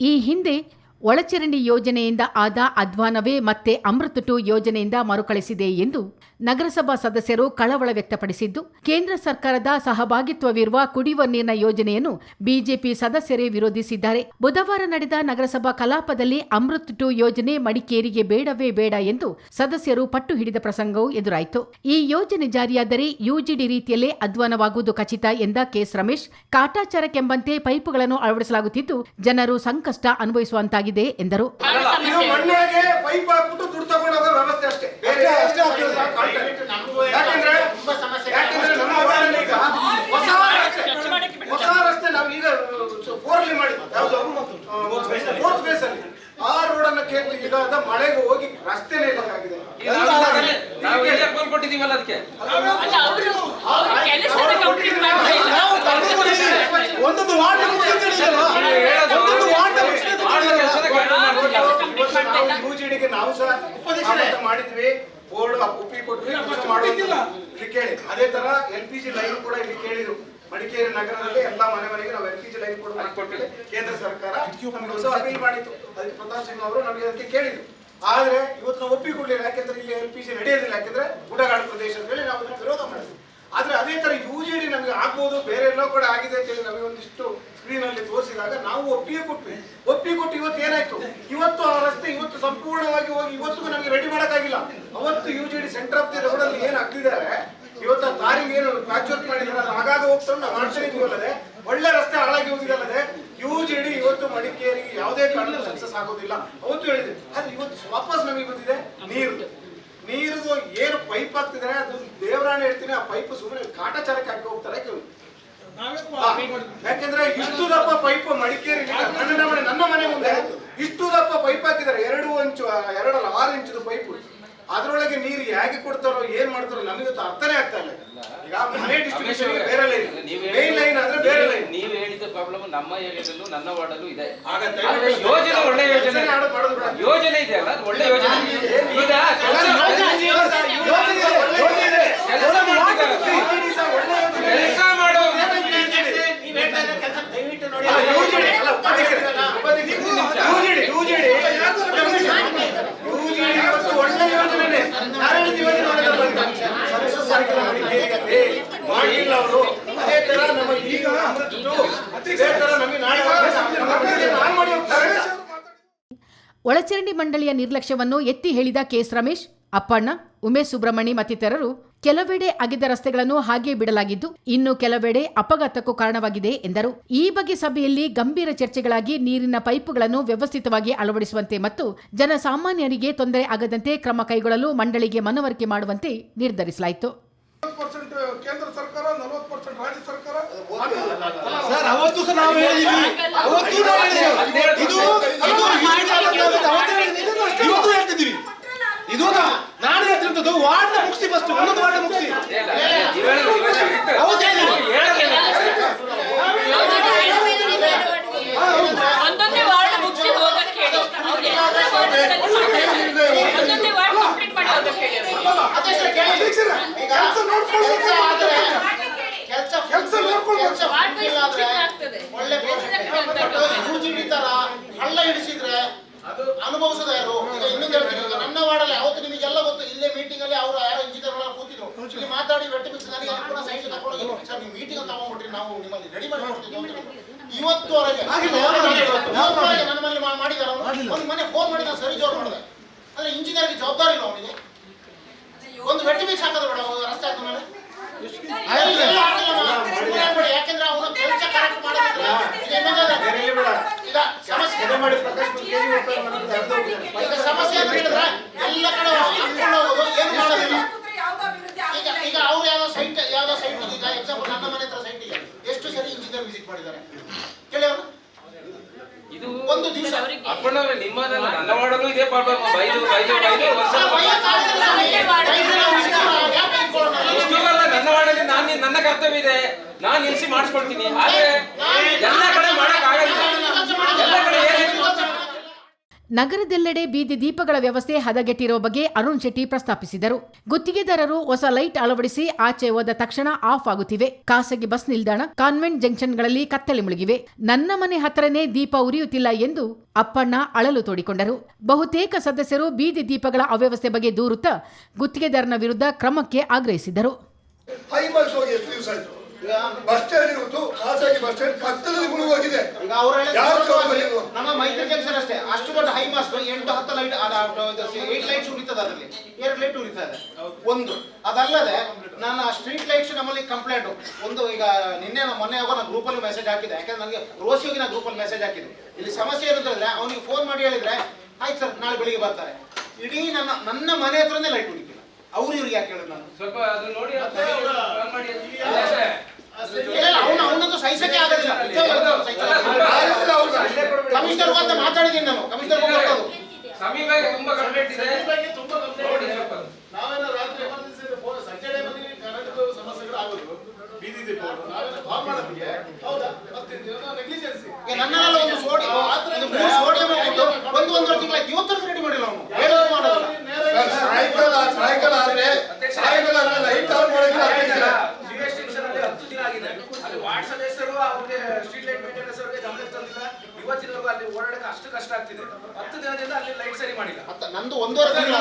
ಈ ಹಿಂದೆ ಒಳಚರಂಡಿ ಯೋಜನೆಯಿಂದ ಆದ ಅಧ್ವಾನವೇ ಮತ್ತೆ ಅಮೃತ್ ಟು ಯೋಜನೆಯಿಂದ ಮರುಕಳಿಸಿದೆ ಎಂದು ನಗರಸಭಾ ಸದಸ್ಯರು ಕಳವಳ ವ್ಯಕ್ತಪಡಿಸಿದ್ದು, ಕೇಂದ್ರ ಸರ್ಕಾರದ ಸಹಭಾಗಿತ್ವವಿರುವ ಕುಡಿಯುವ ನೀರಿನ ಯೋಜನೆಯನ್ನು ಬಿಜೆಪಿ ಸದಸ್ಯರೇ ವಿರೋಧಿಸಿದ್ದಾರೆ. ಬುಧವಾರ ನಡೆದ ನಗರಸಭಾ ಕಲಾಪದಲ್ಲಿ ಅಮೃತ್ ಟು ಯೋಜನೆ ಮಡಿಕೇರಿಗೆ ಬೇಡವೇ ಬೇಡ ಎಂದು ಸದಸ್ಯರು ಪಟ್ಟು ಹಿಡಿದ ಪ್ರಸಂಗವೂ ಎದುರಾಯಿತು. ಈ ಯೋಜನೆ ಜಾರಿಯಾದರೆ ಯುಜಿಡಿ ರೀತಿಯಲ್ಲೇ ಅಧ್ವಾನವಾಗುವುದು ಖಚಿತ ಎಂದ ಕೆಎಸ್ ರಮೇಶ್. ಕಾಟಾಚಾರಕ್ಕೆಂಬಂತೆ ಪೈಪುಗಳನ್ನು ಅಳವಡಿಸಲಾಗುತ್ತಿದ್ದು, ಜನರು ಸಂಕಷ್ಟ ಅನುಭವಿಸುವಂತಾಗಿದೆ. ಎಂದರು. ಇದು ಮಣ್ಣೊಳಗೆ ಪೈಪ್ ಹಾಕ್ಬಿಟ್ಟು ದುಡ್ಡು ತಗೊಂಡೋಗೋ ವ್ಯವಸ್ಥೆ ಅಷ್ಟೇ. ಅಷ್ಟೇ, ಅಷ್ಟೇ ಯಾಕಂದ್ರೆ ತುಂಬಾ ಸಮಸ್ಯೆ ಯಾಕಂದ್ರೆ ನಮ್ಮ ವಾರ್ಡಲ್ಲಿ ಈಗ ಹೊಸ ರಸ್ತೆ ಹೊಸ ರಸ್ತೆ ನಾವು ಈಗ ಫೋರ್ಲಿ ಮಾಡಿದ್ವಿ ಯಾವುದು ಫೋರ್ತ್ ಫೇಸ್ ಅಲ್ಲಿ. ಆ ರೋಡ್ ಅನ್ನ ಕೇಳಿ ಈಗ ಮಳೆಗೆ ಹೋಗಿ ರಸ್ತೆನೇ ಇಲ್ಲದಾಗಿದೆ ಅದಕ್ಕೆ. ನಾವು ಸಹ ಮಾಡಿದ್ವಿ. ಬೋರ್ಡ್ ಒಪ್ಪಿ ಕೊಟ್ವಿ. ಮಾಡೋದಿಲ್ಲ ಇಲ್ಲಿ ಕೇಳಿ. ಅದೇ ತರ ಎಲ್ ಪಿ ಜಿ ಲೈನ್ ಕೂಡ ಇಲ್ಲಿ ಕೇಳಿದ್ರು. ಮಡಿಕೇರಿ ನಗರದಲ್ಲಿ ಎಲ್ಲಾ ಮನೆ ಮನೆಗೆ ನಾವು ಎಲ್ ಪಿ ಜಿ ಲೈನ್ ಕೂಡ ಮಾಡಿಕೊಟ್ಟಿಲ್ಲ ಕೇಂದ್ರ ಸರ್ಕಾರ ನಮಗೆ ಅಪೀಲ್ ಮಾಡಿತ್ತು. ಅದಕ್ಕೆ ಪ್ರತಾಪ್ ಸಿಂಗ್ ಅವರು ನಮಗೆ ಅದಕ್ಕೆ ಕೇಳಿದ್ರು. ಆದ್ರೆ ಇವತ್ತು ನಾವು ಒಪ್ಪಿ ಕೊಡ್ಲಿಲ್ಲ ಯಾಕಂದ್ರೆ ಇಲ್ಲಿ ಎಲ್ ಪಿ ಜಿ ನಡೆಯೋದಿಲ್ಲ. ಯಾಕೆಂದ್ರೆ ಗುಡ್ಡಗಾಡು ಪ್ರದೇಶ ಅಂತ ಹೇಳಿ ನಾವು ವಿರೋಧ ಮಾಡಿದ್ವಿ. ಆದ್ರೆ ಅದೇ ತರ ಯುಜಿಡಿ ನಮಗೆ ಆಗ್ಬೋದು ಬೇರೆ ಎಲ್ಲೋ ಕೂಡ ಆಗಿದೆ ಅಂತ ಹೇಳಿ ನಮಗೆ ಒಂದಿಷ್ಟು ಸ್ಕ್ರೀನ್ ಅಲ್ಲಿ ತೋರಿಸಿದಾಗ ನಾವು ಒಪ್ಪಿಗೆ ಕೊಟ್ವಿ. ಒಪ್ಪಿಗೆ ಕೊಟ್ಟು ಇವತ್ತು ಏನಾಯ್ತು? ಇವತ್ತು ಆ ರಸ್ತೆ ಇವತ್ತು ಸಂಪೂರ್ಣವಾಗಿ ಹೋಗಿ ಇವತ್ತಿಗೂ ನಮಗೆ ರೆಡಿ ಮಾಡೋಕ್ಕಾಗಿಲ್ಲ. ಅವತ್ತು U G D centre of the road ಏನ್ ಹಾಕ್ತಿದ್ದಾರೆ ಇವತ್ತು ಆ ತಾರಿಂಗ್ ಏನು ಪ್ಯಾಚ್ ವರ್ಕ್ ಆಗಾಗ ಹೋಗ್ತಾರೆ ನಾವು ಅಲ್ಲದೆ. ಒಳ್ಳೆ ರಸ್ತೆ ಹಾಳಾಗಿ ಹೋಗಿದಲ್ಲದೆ ಯು ಜಿ ಡಿ ಇವತ್ತು ಮಡಿಕೇರಿಗೆ ಯಾವುದೇ ಕಾರಣಕ್ಕೂ ಸಕ್ಸಸ್ ಆಗೋದಿಲ್ಲ. ಅವತ್ತು ಹೇಳಿದೆ ಆದ್ರೆ ಇವತ್ತು ವಾಪಸ್ ನಮಗೆ ಬಂದಿದೆ? ನೀರು. ನೀರು ಏನು ಪೈಪ್ ಹಾಕ್ತಿದ್ರೆ ಅದು ದೇವರಾಣಿ ಹೇಳ್ತೀನಿ, ಆ ಪೈಪ್ ಸುಮ್ಮನೆ ಕಾಟಾಚಾರಕ್ಕೆ ಹಾಕಿ ಹೋಗ್ತಾರೆ ಯಾಕೆಂದ್ರೆ ಇಷ್ಟು ದಪ್ಪ ಪೈಪ್ ಮಡಿಕೇರಿ ನನ್ನ ಮನೆ ನನ್ನ ಮನೆ ಮುಂದೆ ಇಷ್ಟು ದಪ್ಪ ಪೈಪ್ ಹಾಕಿದ್ದಾರೆ ಎರಡು ಇಂಚು ಎರಡಲ್ಲ ಆರು ಇಂಚು ಪೈಪ್. ಅದ್ರೊಳಗೆ ನೀರು ಹೇಗೆ ಕೊಡ್ತಾರೋ ಏನ್ ಮಾಡ್ತಾರೋ ನಮಗೆ ಅರ್ಥನೇ ಆಗ್ತಾ ಇಲ್ಲ. ಈಗ ಮನೆ ಡಿಸ್ಟ್ರಿಬ್ಯೂಷನ್ ಬೇರೆ ಲೈನ್ ಮೇನ್ ಲೈನ್ ಆದ್ರೆ ಬೇರೆ ಲೈನ್ ನೀವು ಹೇಳಿದ ಪ್ರಾಬ್ಲಮ್ ನಮ್ಮ ಏರಿಯಾದಲ್ಲೂ ನನ್ನ ವಾರ್ಡಲ್ಲೂ ಇದೆ. ಯೋಜನೆ ಒಳ್ಳೆ ಯೋಜನೆ ಯೋಜನೆ. ಯೋಜನೆ ಇದೆಯಲ್ಲ ಒಳ್ಳೆ ಯೋಜನೆ. ಈಗ ಕೆಲಸ ಕೆಲಸ ಮಾಡ್ತಿದ್ದಾರೆ ಯೋಜನೆ ಸಹ ಒಳ್ಳೆ ಯೋಜನೆ. ಕೆಲಸ ಮಾಡೋ ನೀವ್ ಹೇಳ್ತಾ ಇರೋ ಕೆಲಸ ದಯವಿಟ್ಟು ನೋಡಿ ಅಲ್ಲ, ಯೋಜನೆ ಅಲ್ಲ, ಉಪಾಧ್ಯಕ್ಷರೇ, ಉಪಾಧ್ಯಕ್ಷರೇ, ಯೋಜನೆ, ಯೋಜನೆ. ಯೋಜನೆ ಇವತ್ತು ಒಳ್ಳೆ ಯೋಜನೆನೇ. ಯಾರು ಹೇಳ್ತೀವಿ ಯೋಜನೆ ಮಾಡಿದ್ರು ಅಂತ? ಸಕ್ಸಸ್ ಆಗಿಲ್ಲ ಮಡಿಕೇರಿಗೆ. ಮಾಡಿಲ್ಲ ಅವರು ಅದೇ ತರ ನಮ್ಮ ಈಗ ಅಮೃತದ್ದು, ಇದೇ ತರ ನಮಗೆ ನಾಳೆ ನಮ್ಮ ಮಕ್ಕಳಿಗೆ ನಾನ್ ಮಾಡಿ ಹೋಗ್ತಾರೆ ಒಳಚರಂಡಿ ಮಂಡಳಿಯ ನಿರ್ಲಕ್ಷ್ಯವನ್ನು ಎತ್ತಿ ಹೇಳಿದ ಕೆಎಸ್ ರಮೇಶ್, ಅಪ್ಪಣ್ಣ, ಉಮೇಶ್ ಸುಬ್ರಹ್ಮಣಿ ಮತ್ತಿತರರು ಕೆಲವೆಡೆ ಅಗೆದ ರಸ್ತೆಗಳನ್ನು ಹಾಗೆ ಬಿಡಲಾಗಿದ್ದು ಇನ್ನು ಕೆಲವೆಡೆ ಅಪಘಾತಕ್ಕೂ ಕಾರಣವಾಗಿದೆ ಎಂದರು. ಈ ಬಗ್ಗೆ ಸಭೆಯಲ್ಲಿ ಗಂಭೀರ ಚರ್ಚೆಗಳಾಗಿ ನೀರಿನ ಪೈಪುಗಳನ್ನು ವ್ಯವಸ್ಥಿತವಾಗಿ ಅಳವಡಿಸುವಂತೆ ಮತ್ತು ಜನಸಾಮಾನ್ಯರಿಗೆ ತೊಂದರೆ ಆಗದಂತೆ ಕ್ರಮ ಕೈಗೊಳ್ಳಲು ಮಂಡಳಿಗೆ ಮನವರಿಕೆ ಮಾಡುವಂತೆ ನಿರ್ಧರಿಸಲಾಯಿತು ಪರ್ಸೆಂಟ್ ಕೇಂದ್ರ ಸರ್ಕಾರ ನಲವತ್ತು ಪರ್ಸೆಂಟ್ ರಾಜ್ಯ ಸರ್ಕಾರ ಸರ್ ಅವತ್ತು ಸಹ ನಾವು ಹೇಳಿದೀವಿ. ಅವತ್ತು ನಾವು ಹೇಳಿದೀವಿ. ಇದು ಇದು ಇವತ್ತು ಹೇಳ್ತಿದ್ದೀವಿ ಇದು ನಾನು ಹೇಳ್ತಿರೋದು ವಾರ್ಡ್ ಮುಗಿಸಿ ಫಸ್ಟ್ ಒಂದೊಂದು ವಾರ್ಡ್ ಮುಗಿಸಿ ಅವತ್ತು ಹೇಳಿದ್ವಿ. ಒಂದೊಂದೇ ವಾರ್ಡ್ ಮುಗಿಸಿ ಹೋಗಕ್ಕೆ ಹೇಳಿ ಅವ್ರು ಎಲ್ಲ ವಾರ್ಡ್ಗಳಲ್ಲಿ ಮಾಡ್ತಾರೆ. ಒಂದೊಂದೇ ವಾರ್ಡ್ ಕಂಪ್ಲೀಟ್ ಮಾಡಿ ಹೋಗಕ್ಕೆ ಹೇಳಿ ಅವ್ರಿಗೆ. ಅಧ್ಯಕ್ಷರೇ ಕೇಳಿ. ಅಧ್ಯಕ್ಷರೇ, ಈಗ ಕೆಲ್ಸ ನೋಡ್ಕೊಳ್ಳಿ. ಕೆಲ್ಸ ಆದ್ರೆ ಕೆಲಸ ಕೆಲ್ಸ ನೋಡ್ಕೊಳ್ಳಿ. ಕೆಲಸ ವಾರ್ಡ್ ವೈಸ್ ಮುಗಿಲ್ಲ ಆದ್ರೆ ಮುಗಿಸಿದ್ರೆ ಆಗ್ತದೆ. ಒಳ್ಳೆ ಮುಗಿಸಿದ್ರೆ ಯೂಜಿಡಿ ತರ ಹಳ್ಳ ಹಿಡಿಸಿದ್ರೆ ಅನುಭವಿಸದ ಯಾರು? ಈಗ ಇನ್ನೊಂದು ಹೇಳ್ತೀನಿ ಈಗ ನನ್ನ ವಾರ್ಡಲ್ಲಿ ಅವತ್ತು ನಿಮಗೆಲ್ಲ ಗೊತ್ತು ಇಲ್ಲೇ ಮೀಟಿಂಗ್ ಅಲ್ಲಿ ಅವರು ಯಾರೋ ಇಂಜಿನಿಯರ್ ಕೂತಿದ್ರು. ಇಲ್ಲಿ ಮಾತಾಡಿ ವೆಟ್ಟಿ ಬಿಟ್ಟು ನನಗೆ ಅನುಕೂಲ ಸೈನ್ಸ್ ತಗೊಂಡು ಸರ್ ನೀವು ಮೀಟಿಂಗ್ ಅಂತ ತಗೊಂಡ್ಬಿಟ್ರಿ ನಾವು ನಿಮ್ಮಲ್ಲಿ ರೆಡಿ ಮಾಡಿ ಇವತ್ತುವರೆಗೆ ಇವತ್ತುವರೆಗೆ ನನ್ನ ಮನೆ ಮಾಡಿದಾರ ಅವನು ಮನೆ ಫೋನ್ ಮಾಡಿದ ನಾನು ಸರಿ ಜೋರ್ ಮಾಡಿದೆ. ಅಂದ್ರೆ ಇಂಜಿನಿಯರ್ಗೆ ಜವಾಬ್ದಾರಿ ಇಲ್ಲ ಅವನಿಗೆ. ಒಂದು ವೆಟ್ಟಿ ಮಿಕ್ಸ್ ಹಾಕೋದು ಬೇಡ ರಸ್ತೆ ಹಾಕಿದ ಮೇಲೆ ಎಲ್ಲ ಹಾಕಿಲ್ಲ ನಾವು. ಸುಮ್ನೆ ಆಗ್ಬೇಡಿ. ಯಾಕೆಂದ್ರೆ ಅವನು ಕೆಲಸ ಕರೆಕ್ಟ್ ಮಾಡೋದಿದ್ರೆ ಈಗ ಇನ್ನೊಂದು ಬೇರೆ ಎಲ್ಲಿ ಬೇಡ. ಈಗ ಸಮಸ್ಯೆ ಎದೆ ಮಾಡಿ ಪ್ರಕಾಶ್ ಒಂದು ಕೆಜಿ ರೂಪಾಯಿ ಮನೆಗೆ ಹರಿದು ಹೋಗಿದೆ. ಈಗ ಸಮಸ್ಯೆ ಅಂತ ಹೇಳಿದ್ರೆ ಎಲ್ಲ ಕಡೆ ಹಾಕೊಂಡು ಹೋಗೋದು ಏನು ಮಾಡೋದಿಲ್ಲ ಈಗ ಈಗ ಅವ್ರು ಯಾವ್ದೋ ಸೈಟ್ ಯಾವ್ದೋ ಸೈಟ್ ಈಗ ಎಕ್ಸಾಂಪಲ್ ನನ್ನ ಮನೆ ಹತ್ರ ಸೈಟ್ ಇದೆ ಎಷ್ಟು ಸರಿ ಇಂಜಿನಿಯರ್ ವಿಸಿಟ್ ಮಾಡಿದ್ದಾರೆ ಕೇಳಿ ಅವ್ರು ಇದು ಒಂದು ದಿವಸ ಅಪ್ಪಣ್ಣವ್ರೆ ನಿಮ್ಮದಲ್ಲ ನನ್ನ ವಾರ್ಡಲ್ಲೂ ಇದೇ ಪ್ರಾಬ್ಲಮ್ ಬೈದು ಬೈದು ಬೈದು ಒಂದ್ಸಲ ಇಷ್ಟು ನನ್ನ ವಾರ್ಡಲ್ಲಿ ನಾನು ನನ್ನ ಕರ್ತವ್ಯ ಇದೆ ನಾನು ನಿಲ್ಸಿ ಮಾಡಿಸ್ಕೊಳ್ತೀನಿ ಆದ್ರೆ ಎಲ್ಲ ಕಡೆ ಮಾಡಕ್ ಆಗಲ್ಲ ಎಲ್ಲ ಕಡೆ ಏನ್ ನಗರದೆಲ್ಲೆಡೆ ಬೀದಿ ದೀಪಗಳ ವ್ಯವಸ್ಥೆ ಹದಗೆಟ್ಟಿರುವ ಬಗ್ಗೆ ಅರುಣ್ ಶೆಟ್ಟಿ ಪ್ರಸ್ತಾಪಿಸಿದರು. ಗುತ್ತಿಗೆದಾರರು ಹೊಸ ಲೈಟ್ ಅಳವಡಿಸಿ ಆಚೆ ಹೋದ ತಕ್ಷಣ ಆಫ್ ಆಗುತ್ತಿವೆ. ಖಾಸಗಿ ಬಸ್ ನಿಲ್ದಾಣ, ಕಾನ್ವೆಂಟ್ ಜಂಕ್ಷನ್ಗಳಲ್ಲಿ ಕತ್ತಲೆ ಮುಳುಗಿವೆ. ನನ್ನ ಮನೆ ಹತ್ತಿರನೇ ದೀಪ ಉರಿಯುತ್ತಿಲ್ಲ ಎಂದು ಅಪ್ಪಣ್ಣ ಅಳಲು ತೋಡಿಕೊಂಡರು. ಬಹುತೇಕ ಸದಸ್ಯರು ಬೀದಿ ದೀಪಗಳ ಅವ್ಯವಸ್ಥೆ ಬಗ್ಗೆ ದೂರುತ್ತಾ ಗುತ್ತಿಗೆದಾರನ ವಿರುದ್ಧ ಕ್ರಮಕ್ಕೆ ಆಗ್ರಹಿಸಿದರು ಇವತ್ತು ಖಾಸಗಿ ಬಸ್ ಸ್ಟ್ಯಾಂಡ್ ಕತ್ತಲಲ್ಲಿ ಮುಳುಗೋಗಿದೆ. ಈಗ ಅವ್ರು ಯಾರು ಜವಾಬ್ದಾರಿ ಹೇಳಿದ್ರು ನಮ್ಮ ಮೈತ್ರಿ ಜಂಕ್ಷನ್ ಅಷ್ಟೇ. ಅಷ್ಟು ದೊಡ್ಡ ಹೈ ಮಾಸ್ಟ್ ಎಂಟು ಹತ್ತು ಲೈಟ್ ಏಟ್ ಲೈಟ್ಸ್ ಉಳಿತದೆ ಅದರಲ್ಲಿ. ಎರಡು ಲೈಟ್ ಉರಿತಾ ಇದೆ. ಒಂದು. ಅದಲ್ಲದೆ ನನ್ನ ಸ್ಟ್ರೀಟ್ ಲೈಟ್ಸ್ ನಮ್ಮಲ್ಲಿ ಕಂಪ್ಲೇಂಟ್ ಒಂದು ಈಗ ನಿನ್ನೆ ನಾನು ಮೊನ್ನೆ ಆಗೋ ನಾನು ಗ್ರೂಪಲ್ಲಿ ಮೆಸೇಜ್ ಹಾಕಿದೆ ಯಾಕಂದ್ರೆ ನನಗೆ ರೋಸಿ ಹೋಗಿ ನಾನು ಗ್ರೂಪಲ್ಲಿ ಮೆಸೇಜ್ ಹಾಕಿದ್ದು. ಇಲ್ಲಿ ಸಮಸ್ಯೆ ಏನು ಅಂತಂದ್ರೆ ಅವನಿಗೆ ಫೋನ್ ಮಾಡಿ ಹೇಳಿದ್ರೆ ಆಯ್ತು ಸರ್ ನಾಳೆ ಬೆಳಿಗ್ಗೆ ಬರ್ತಾರೆ. ಇಡೀ ನನ್ನ ನನ್ನ ಮನೆ ಹತ್ರನೇ ಲೈಟ್ ಉಳಿತಿಲ್ಲ ಅವ್ರು ಇವ್ರಿಗೆ ಯಾಕೆ ಹೇಳಿದ್ರು ನಾನು? ಸ್ವಲ್ಪ ಅದನ್ನ ನೋಡಿ ಮಾಡಿ ಅವನಂತೂ ಸಹಿಸಕ್ಕೆ ಅವ್ರು? ಕಮಿಷನರ್ ಅಂತ ಮಾತಾಡಿದ್ದೀನಿ ನಾನು. ಕಮಿಷನರ್ ಸಮೀಪಕ್ಕೆ ತುಂಬಾ ಕಂಪ್ಲೇಂಟ್ ಇದೆ. ನೋಡಿ ಸ್ವಲ್ಪ. ನಾವೇನೋ ರಾತ್ರಿ ಎಮರ್ಜೆನ್ಸಿ ಫೋನ್ ಸಂಜೆ ಟೈಮಲ್ಲಿ ಕರೆಂಟ್ ಸಮಸ್ಯೆಗಳು ಆಗೋದು. ಬೀದಿ ಕಾಲ್ ಹೌದಾ? ಮತ್ತೆ ನೆಗ್ಲಿಜೆನ್ಸಿ ಈಗ ನನ್ನೆಲ್ಲ ಒಂದು ಸೋಡಿ ಒಂದು ಮೂರು ಸೋಡಿಯಂ ಹಾಕಿದ್ದು ಒಂದು ಒಂದೂವರೆ ತಿಂಗಳಾಯ್ತು ಇವತ್ತರೆಗೂ ರೆಡಿ ಮಾಡಿಲ್ಲ ಅವನು ಹೇಳೋದು ಮಾಡೋದಿಲ್ಲ ಸರ್, ಸಾಯಂಕಾಲ ಸಾಯಂಕಾಲ ಆದ್ರೆ ಸಾಯಂಕಾಲ ಆದ್ರೆ ಲೈಟ್ ಆನ್ ಮಾಡೋದಿಲ್ಲ ಅಧ್ಯಕ್ಷರೇ. ಹತ್ತು ದಿನ ಆಗಿದೆ ಅಲ್ಲಿ ವಾರ್ಡ್ ಅವ್ರಿಗೆ ಸ್ಟ್ರೀಟ್ ಲೈಟ್ ಮೇಂಟೆನೆನ್ಸ್ ಅವರಿಗೆ ಗಮನಕ್ಕೆ ತಂದಿಲ್ಲ. ಇವತ್ತಿನವರೆಗೂ ಅಲ್ಲಿ ಓಡಾಡಕ್ಕೆ ಅಷ್ಟು ಕಷ್ಟ ಆಗ್ತಿದೆ. ಹತ್ತು ದಿನದಿಂದ ಅಲ್ಲಿ ಲೈಟ್ ಸರಿ ಮಾಡಿಲ್ಲ. ನಂದು ಒಂದೂವರೆ ತಿಂಗಳು